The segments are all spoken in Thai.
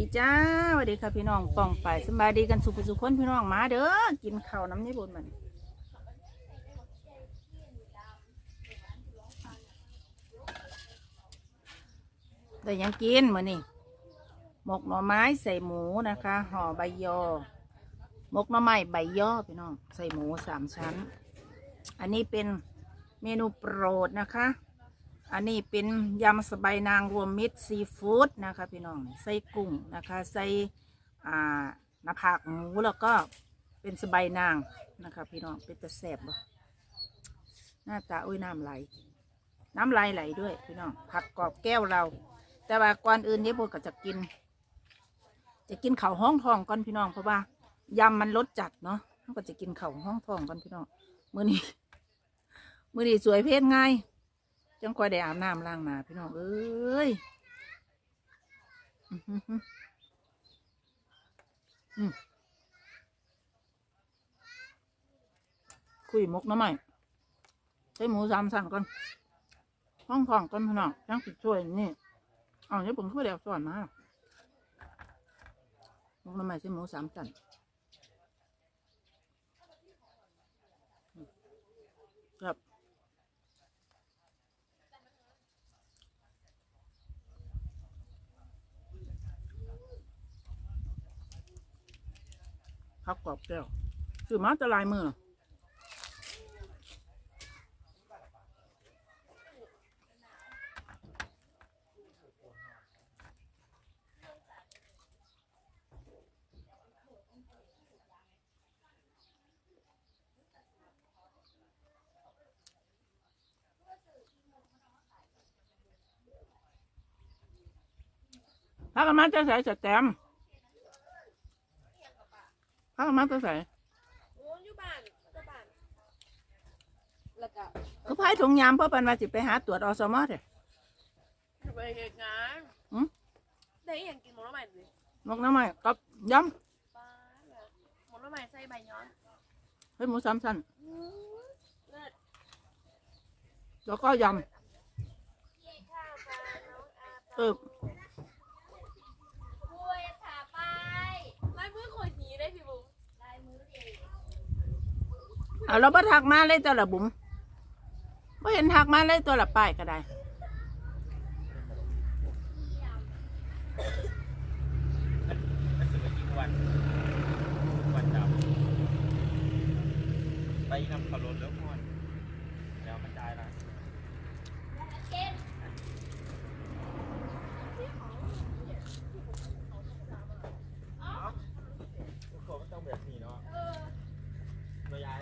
ดีจ้าสวัสดีค่ะพี่น้องป่องไปสบายดีกันสุขสุขคนพี่น้องมาเด้อกินข้าวน้ำนี่บนมันแต่ยังกินมือนี่หมกหน่อไม้ใส่หมูนะคะห่อใบยอหมกหน่อไม้ใบยอพี่น้อง ใส่หมูสามชั้น อันนี้เป็นเมนูโปรดนะคะ อันนี้เป็นยำสบายนางรวมมิตรซีฟู้ดนะคะพี่น้องใส่กุ้งนะคะใส่อ่าหน้าผากหมูแล้วก็เป็นสบายนางนะคะพี่น้องเป็นตะแสบบ่หน้าตาอุ้ยน้ำไหลน้ำลายไหลด้วยพี่น้องผักกรอบแก้วเรา แต่ว่าก่อนอื่นนี้พวกก็จะกิน จะกินข้าวห้องทองก่อนพี่น้องเพราะว่ายำมันรสจัดเนาะก็จะกินข้าวห้องทองก่อนพี่น้องมื้อนี้มื้อนี้สวยเพศง่าย จังคอยได้อาบน้ำล้างหน้าพี่น้องเอ้ยคุยมกน้ำใหม่ใส่หมูสามสั่นก่อนห้องทองก่อนพี่น้องจังสิช่วยนี่เอาเนี่ยผมก็เดี๋ยวสอนมามกน้ำใหม่ใส่หมูสามสั่น พักกรอบแก้วคือมาจะลายมือพักกันมาจะใส่สแตมป์ พักกันมาจะใส่โอ้ยอยู่บ้านก็บ้าน แล้วก็คือพายถุงยามเพราะปันว่าสิไปหาตรวจอสมอเถอะไปเหตุงานหืมได้อหย่างกินหมดแล้วใหม่เลยนกน้ำไม้กับยป้าแบบหมดแล้วใหม่ใส่ใบย้อนำให้หมูสามชั้นอื้อเลิศแล้วก็ยำเออ บุยขาไปลายมือขอยหีได้พี่บุ๋มลายมือเอง เอาเราบ่ทักมาเลยตัวละบุ๋มไม่เห็นทักมาเลยตัวละป้ายก็ได้ไปนำไปนำขับรถแล้วก่อนเดี๋ยวมันจ่ายละทุกคนมันต้องแบบนี้เนาะไม่ย้าย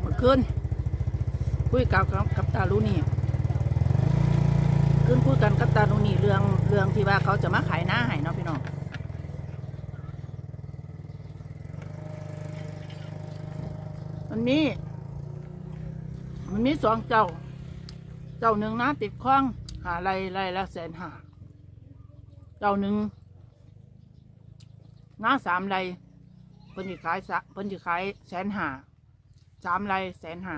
เมื่อ คืนคุยกับกับตาลูนี่คืนคุยกันกับตาลูนี่เรื่องเรื่องที่ว่าเขาจะมาขายหน้าให้เนาะพี่น้องมันมีมันมีสองเจ้า เจ้าหนึ่งนะติดข้อง หาไรไรละแสนหาเจ้าหนึ่งน้าสามไรเพิ่นจะขายสะเพิ่นจะขายแสนหา สามไรแสนห้า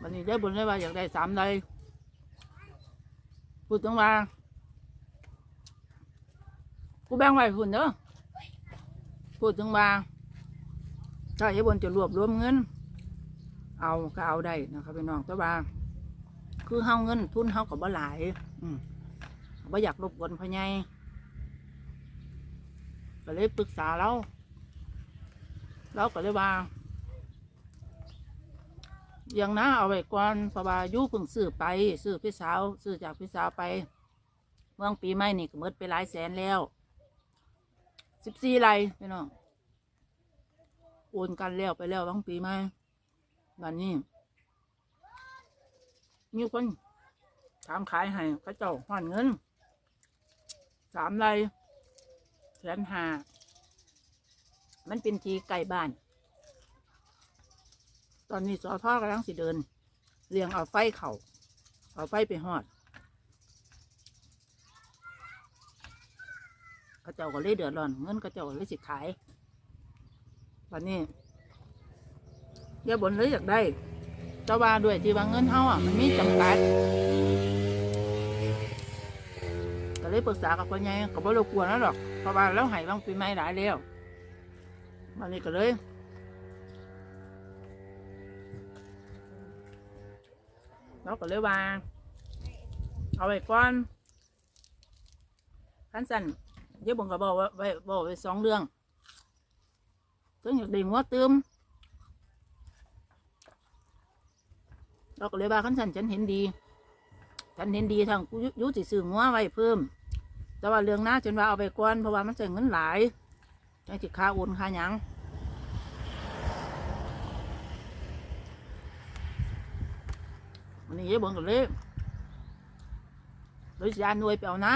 วันนี้ได้บุญได้ว่าอยากได้สามไรพูดถึงว่ากูแบ่งไว้คุณเด้อพูดถึงว่าถ้าไอ้บนจะรวบรวมเงิน เอาก็เอาได้นะครับพี่น้องแต่ว่า คือเฮาเงิน ทุนเฮากับบ่หลาย อืมบ่อยากรบกวนพ่อใหญ่ก็เลยปรึกษาเรา เราก็เลยว่าอย่างน้าเอาไว้ก่อนเพราะว่ายุเพิ่งซื้อไปซื้อพี่สาวซื้อจากพี่สาวไป เมืองปีใหม่นี่ก็หมดไปหลายแสนแล้วสิบสี่ไรพี่น้องโอนกันแล้วไปแล้วบางปีใหม่วันนี้มีคนถามขายให้เขาเจ้าห่อนเงินสามไรแสนห้า มันเป็นทีไก่บ้าน ตอนนี้สอท่อกำลังสิเดินเลี้ยงเอาไฟเขาเอาไฟไปหอดกระเจ้าก็เลยเดือดร้อนเงินกระเจ้าก็เลยสิขายวันนี้อย่าบนเลยอยากได้เจ้าว่าด้วยที่ว่าเงินเฮาอะมันมีจำกัดเลยปรึกษากับพ่อใหญ่ก็บ่รบกวนแล้วดอกเพราะว่าเราให้บางปีใหม่หลายแล้ว วันนี้ก็เลยเราก็เลยว่าเอาไว้ก่อนขั้นสั้นเดี๋ยวผมก็บอกว่าไว้บอกไว้สองเรื่องถึงอยากได้หัวเตืมเราก็เลยว่าขั้นสั้นฉันเห็นดีฉันเห็นดีทางยุติสื่อหัวไว้เพิ่ม แต่ว่าเรื่องหน้าฉันว่าเอาไปก่อนเพราะว่ามันใช้เงินหลาย ใช้จิค่าโอนค่าหยังวันนี้ยายบนก็เลยเลยยานหน่วยไปเอานะ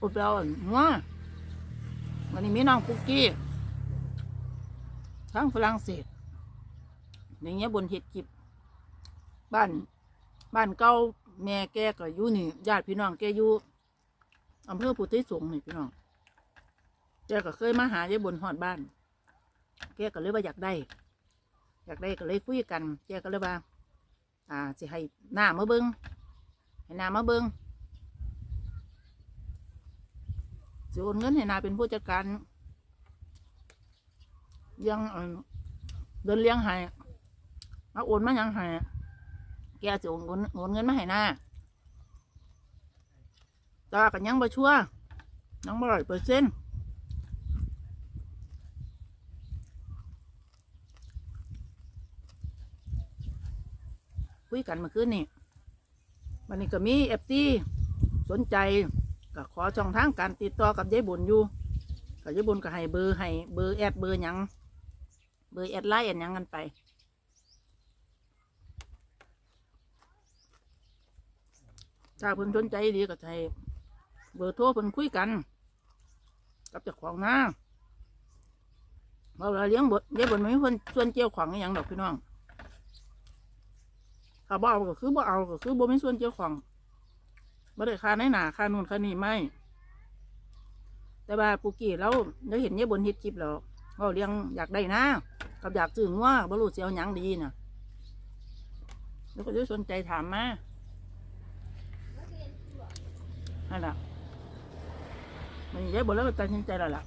อุดไปเอาหัววันนี้มีน้องปุกกี้ทั้งฝรั่งเศสอย่างเงี้ยบนเห็ดกิบบ้าน บ้านเก่าแม่แกก็อยู่นี่ญาติพี่น้องแกอยู่อำเภอพุทธิสงฆ์นี่พี่น้อง แกก็เคยมาหายายบนหอดบ้าน แกก็เลยว่าอยากได้ อยากได้ก็เลยคุยกัน แกก็เลยว่า อ่าสิให้หน้ามาเบิงให้หน้ามาเบิงสิโอนเงินให้หนาเป็นผู้จัดการเลี้ยังเดินเลี้ยงให้มาโอนมายังให้แกจะโอนเงินโอนเงินมาให้หน้าตากันยังบ่ชัวร์ยังบ่ร้อยเปอร์เซ็นต์ ยกันเมื่อคืนนี่วันนี้ก็มีเอฟซีสนใจก็ขอช่องทางการติดต่อกับยายบุญอยู่กับยายบุญก็ให้เบอร์ให้เบอร์แอดเบอร์หยังเบอร์แอดไลน์แอดหยังกันไปถ้าเพิ่นสนใจดีก็ใช้เบอร์โทรเพิ่นคุยกัน กับเจ้าของนะเราเราเลี้ยงบดเลี้ยงบดไม่มีคนส่วนเจียวของอหย่างดอกพี่น้อง ถ้าบ่เอาก็คือบ่เอาก็คือบ่มีส่วนเจียวของบ่ได้ค่าในหนาค่านู่นค่านี่ไม่แต่ว่าปูกี้เราได้เห็นยี่บนฮิตคลิปแล้วเราเลี้ยงอยากได้นะกับอยากซื้องัวบ่รู้เสียวหยังดีนะแล้วก็จะสนใจถามมานั่นแหละมันยายบนแล้วก็ตัดสินใจแล้วล่ะ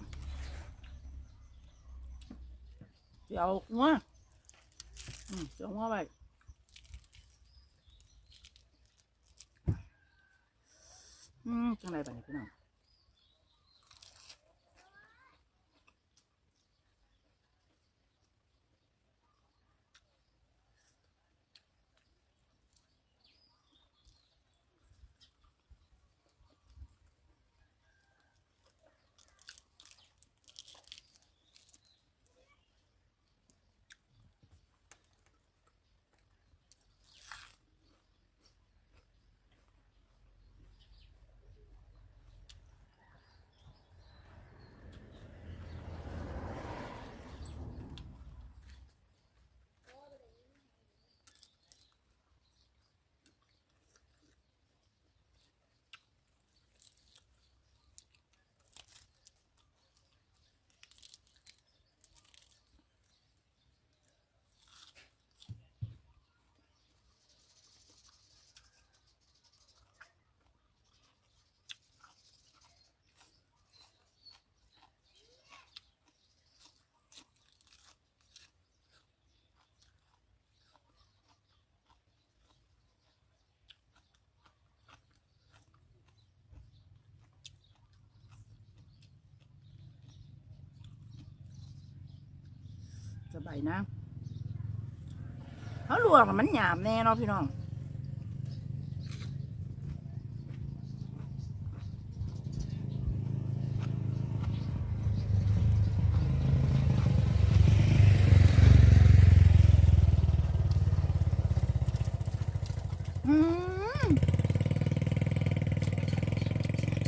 จะเอางัวอืมจะเอางัวไป อืมจังไรไปพี่น้อง สบายนะเขาลวกมันหยาบแน่เนาะพี่น้อง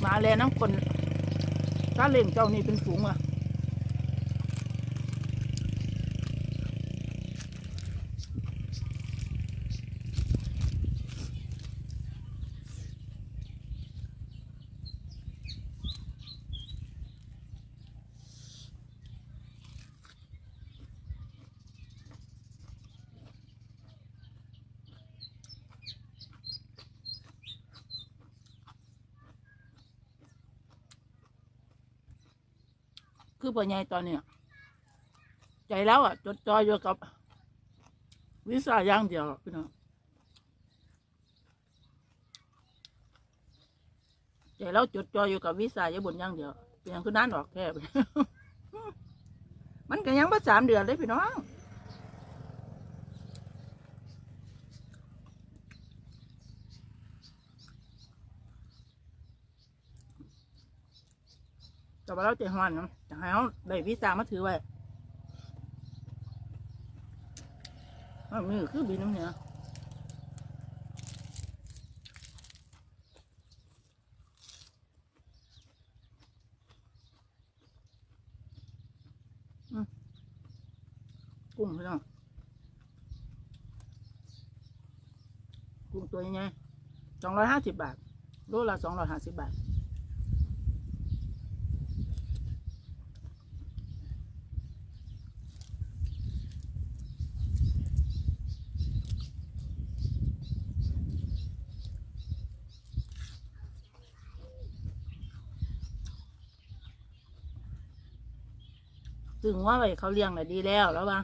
มาเลยน้ำคนถ้าเล่งเจ้านี่เป็นฝูงอะ คือปัญญาตอนเนี้ยใจแล้วอะ จดจ่ออยู่กับ วิสาอย่างเดียวพี่น้องใจแล้วจดจ่ออยู่กับวิสาอย่าบนอย่างเดียวเป็นอยงคือนั่นออกแค่มันก็ยังมาสามเดือนเลยพี่น้อง แต่ว่าเราใจหอนนะจะให้เขาได้วีซ่ามาถือไว้อ้าวนี่คือบินน้ำเหนืออืมกุ้งพี่น้องกุ้งตัวยังไงสองร้อยห้าสิบบาทโลละสองร้อยห้าสิบบาท ถึงว่าไปเขาเลี้ยงน่ะดีแล้วแล้วว่า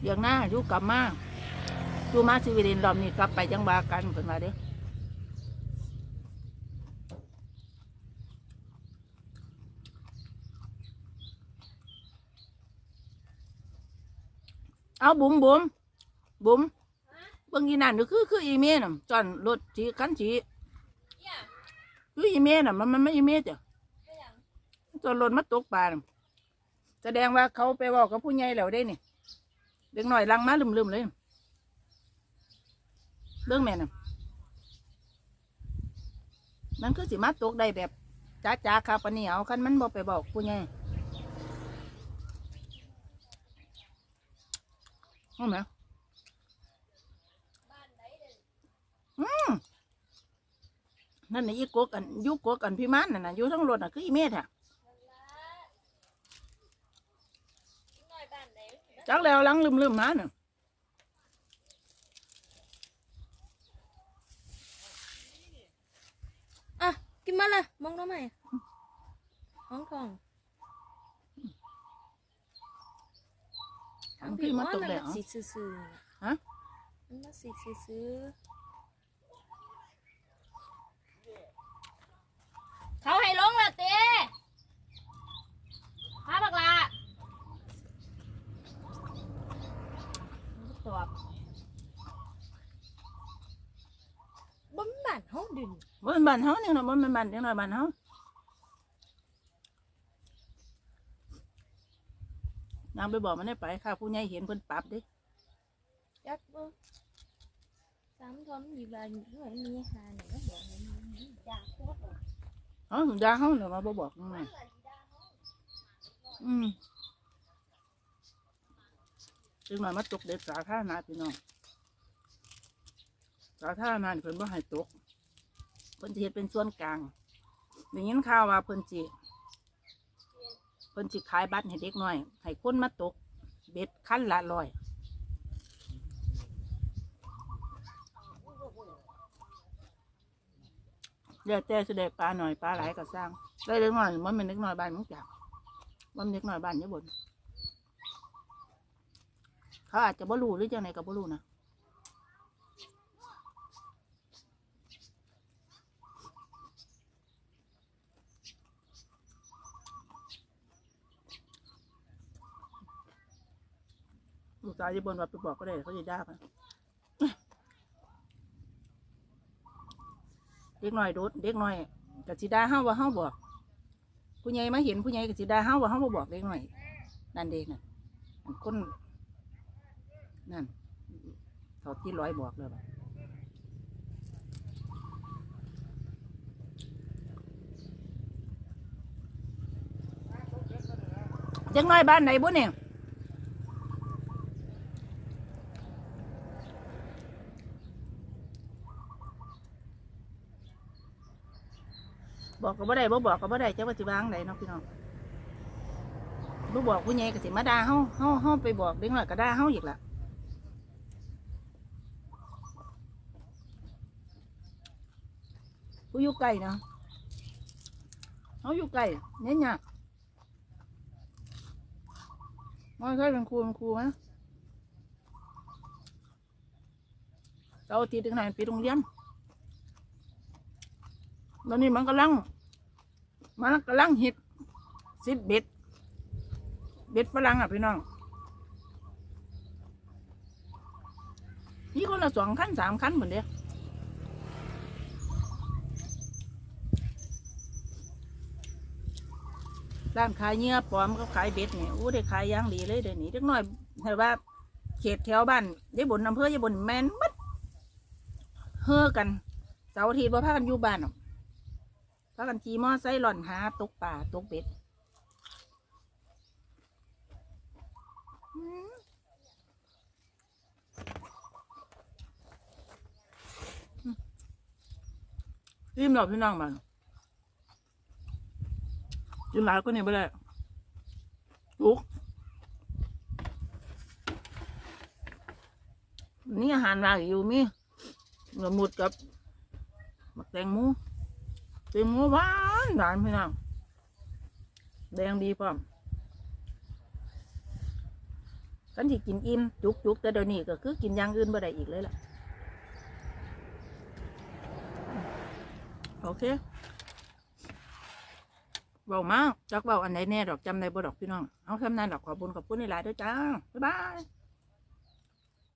เลี้ยงหน้าอยู่กลับมาอยู่มาสิวิรินรอบนี้กลับไปจังบากันเพิ่นมาเด้อเอาบุ๋มบุ๋มบุ๋มเบิ่งอีนั่นนี่คือคืออีเมนจอนรถสีคันสี คืออีเมน่ะ มันมันไม่อีเมจ้ะก็ยังจนหล่นมาตกปลาน่ะแสดงว่าเขาไปบอกกับผู้ใหญ่แล้วได้นี่เด็กหน่อยลังมาลืมๆเลยเรื่องแม่น่ะมันคือสิมาตกได้แบบจ้าจ้าคาปานนีเอาคันมันบอกไปบอกผู้ใหญ่เอาไหมบ้านไหนเด่นอืม นั่นน่ะอีกกอันอยุกกอันพี่มันน่ะนะอยู่ทั้งรถน่ะคืออีเมธอะนั่นละนิดหน่อยบ้านไหนจักแล้วลังลืมๆมาน่ะอะ กินมาเลยมองน้องใหม่ห้องทองทั้งพี่มาตกแล้วมันสีซื่อๆน่ะฮะ มันมาสีซื่อๆ เขาให้ลงและเต้พาบักลาตอบบ่มนบ้านเฮาดึงบ่เป็นบ้านเฮานี่เนาะบ่เป็นบ้านเด็กน้อยบ้านเฮานางไปบอกมันได้ไปค่ะผู้ใหญ่เห็นเพิ่นปรับเด้จักบ่สามทอมอยู่บ้านด้วยมีหาหนึ่งก็บอกให้มีจ้าโคตร เฮาดาเฮาเนาะมาบ่บอกนั่นน่ะอืมจึงมามาตกเด็กสาธารณะพี่น้องสาธารณะนี่เพิ่นบ่ให้ตกเพิ่นสิเฮ็ดเป็นส่วนกลางได้ยินข่าวว่าเพิ่นสิเพิ่นสิขายบัตรให้เด็กน้อยให้คนมาตก เบ็ดคันละร้อย เดี๋ยวแต่สิได้ปลาหน่อยปลาหลายก็สร้างได้เล็กหน้อยมันเป็นเล็กหน้อยบ้านมึงจักมันเล็กหน้อยบ้านญี่ปุ่นเขาอาจจะบ่รู้หรือจังไหนก็บ่รู้นะลูกสาวญี่ปุ่นว่าไปบอกก็ได้เขาจะด่ากัน เด็กน้อยโดดเด็กน้อยกับสิดาเฮาว่าเฮาบอก ผู้ใหญ่มาเห็นผู้ใหญ่กับสิดาเฮาว่าเฮาบ่บอกเด็กน้อยนั่นเด็กน่ะคนนั่นเขาที่ร้อยบอกเลยว่เด็กน้อยบ้านไหนบุเนี่ย บอกก็บ่ได้บ่บอกก็บ่ได้เจ้าว่าสิวางไดเนาะพี่น้องบ่บอกผู้ใหญ่ก็สิมาด่าเฮาเฮาเฮาไปบอกเด็กน้อยก็ด่าเฮาอีกล่ะผู้อยู่ไกลนะเขาอยู่ไกลเนี่ยยากไม่เคยเป็นครูเป็นครูไหมเราอาทีถึงไหนปีโรงเรียนแล้วนี่มันกำลัง มันกำลังฮิตซิดเบ็ด เบ็ดฝรั่งอะพี่น้องนี่คนละสองคันสามคันเหมือนเดียร้านขายเนื้อปลอมก็ขายเบ็ดเนี่ยอู้ได้ขายย่างดีเลยเดี๋ยวนี้เล็กน้อยแต่ว่าเขตแถวบ้านได้บนอำเภอได้บนแมนมัดเฮอกันเสาร์อาทิตย์บ่พากันอยู่บ้านหรอก พากันขี่มอไซค์หล่อนหาตกป่าตกเบ็ดริมหลอพี่น้องมันกินหลายก็เนี่ยไม่ได้ลุกนี่อาหารมาอยู่มีหละมุดกับมักแตงหมู แตงหมูหวานหวานพี่น้องแดงดีพร้อมกันที่กินอิ่มจุกจุกแต่เดี๋ยวนี้ก็คือกินอย่างอื่นไม่ได้อีกเลยล่ะ โอเคเบามากจักเบาอันไหนแน่ดอกจำได้บ่ดอกพี่น้อง เอาคำนั้นดอกขอบุญขอบคุณในหลายด้วยจ้า บ๊ายบาย